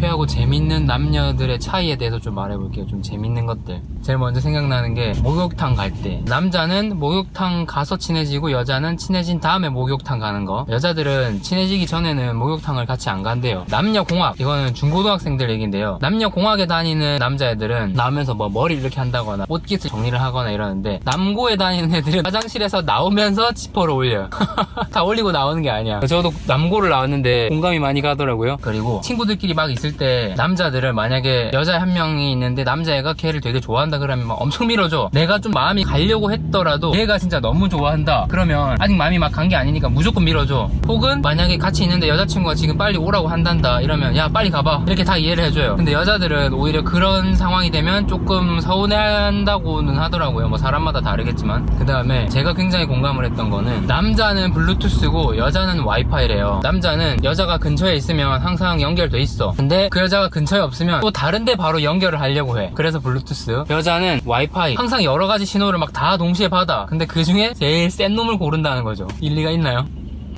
유쾌하고 재밌는 남녀들의 차이에 대해서 좀 말해볼게요. 좀 재밌는 것들. 제일 먼저 생각나는 게 목욕탕 갈 때. 남자는 목욕탕 가서 친해지고 여자는 친해진 다음에 목욕탕 가는 거. 여자들은 친해지기 전에는 목욕탕을 같이 안 간대요. 남녀 공학. 이거는 중고등학생들 얘기인데요. 남녀 공학에 다니는 남자애들은 나오면서 뭐 머리 이렇게 한다거나 옷깃을 정리를 하거나 이러는데 남고에 다니는 애들은 화장실에서 나오면서 지퍼를 올려요. 다 올리고 나오는 게 아니야. 저도 남고를 나왔는데 공감이 많이 가더라고요. 그리고 친구들끼리 막 있을 때 남자들은 만약에 여자 한 명이 있는데 남자애가 걔를 되게 좋아한다 그러면 막 엄청 밀어줘. 내가 좀 마음이 가려고 했더라도 얘가 진짜 너무 좋아한다. 그러면 아직 마음이 막 간 게 아니니까 무조건 밀어줘. 혹은 만약에 같이 있는데 여자친구가 지금 빨리 오라고 한단다. 이러면 야 빨리 가봐. 이렇게 다 이해를 해줘요. 근데 여자들은 오히려 그런 상황이 되면 조금 서운해한다고는 하더라고요. 뭐 사람마다 다르겠지만. 그 다음에 제가 굉장히 공감을 했던 거는 남자는 블루투스고 여자는 와이파이래요. 남자는 여자가 근처에 있으면 항상 연결돼 있어. 근데 그 여자가 근처에 없으면 또 다른데 바로 연결을 하려고 해. 그래서 블루투스. 여자는 와이파이. 항상 여러 가지 신호를 막 다 동시에 받아. 근데 그 중에 제일 센 놈을 고른다는 거죠. 일리가 있나요?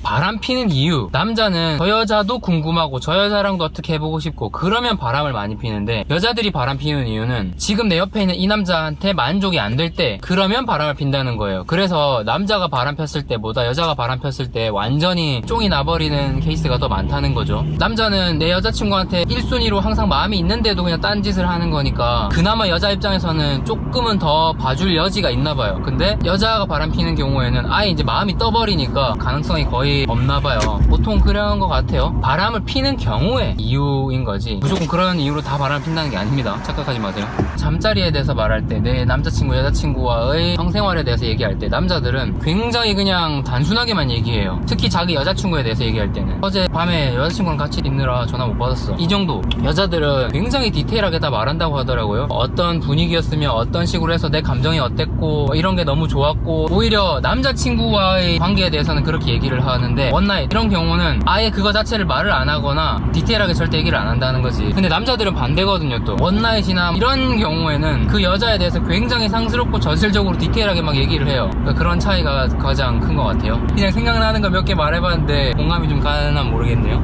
바람 피는 이유. 남자는 저 여자도 궁금하고 저 여자랑도 어떻게 해보고 싶고 그러면 바람을 많이 피는데 여자들이 바람 피는 이유는 지금 내 옆에 있는 이 남자한테 만족이 안 될 때 그러면 바람을 핀다는 거예요. 그래서 남자가 바람 폈을 때보다 여자가 바람 폈을 때 완전히 쫑이 나버리는 케이스가 더 많다는 거죠. 남자는 내 여자친구한테 1순위로 항상 마음이 있는데도 그냥 딴짓을 하는 거니까 그나마 여자 입장에서는 조금은 더 봐줄 여지가 있나 봐요. 근데 여자가 바람 피는 경우에는 아예 이제 마음이 떠버리니까 가능성이 거의 없나 봐요. 보통 그런 것 같아요. 바람을 피는 경우에 이유인 거지. 무조건 그런 이유로 다 바람을 핀다는 게 아닙니다. 착각하지 마세요. 잠자리에 대해서 말할 때 내 남자친구, 여자친구와의 성생활에 대해서 얘기할 때 남자들은 굉장히 그냥 단순하게만 얘기해요. 특히 자기 여자친구에 대해서 얘기할 때는 어제 밤에 여자친구랑 같이 있느라 전화 못 받았어. 이 정도. 여자들은 굉장히 디테일하게 다 말한다고 하더라고요. 어떤 분위기였으면 어떤 식으로 해서 내 감정이 어땠고 뭐 이런 게 너무 좋았고 오히려 남자친구와의 관계에 대해서는 그렇게 얘기를 하는데 원나잇 이런 경우는 아예 그거 자체를 말을 안 하거나 디테일하게 절대 얘기를 안 한다는 거지. 근데 남자들은 반대거든요 또. 원나잇이나 이런 경우에는 그 여자에 대해서 굉장히 상스럽고 저질적으로 디테일하게 막 얘기를 해요. 그러니까 그런 차이가 가장 큰 것 같아요. 그냥 생각나는 거 몇 개 말해봤는데 공감이 좀 가나 모르겠네요.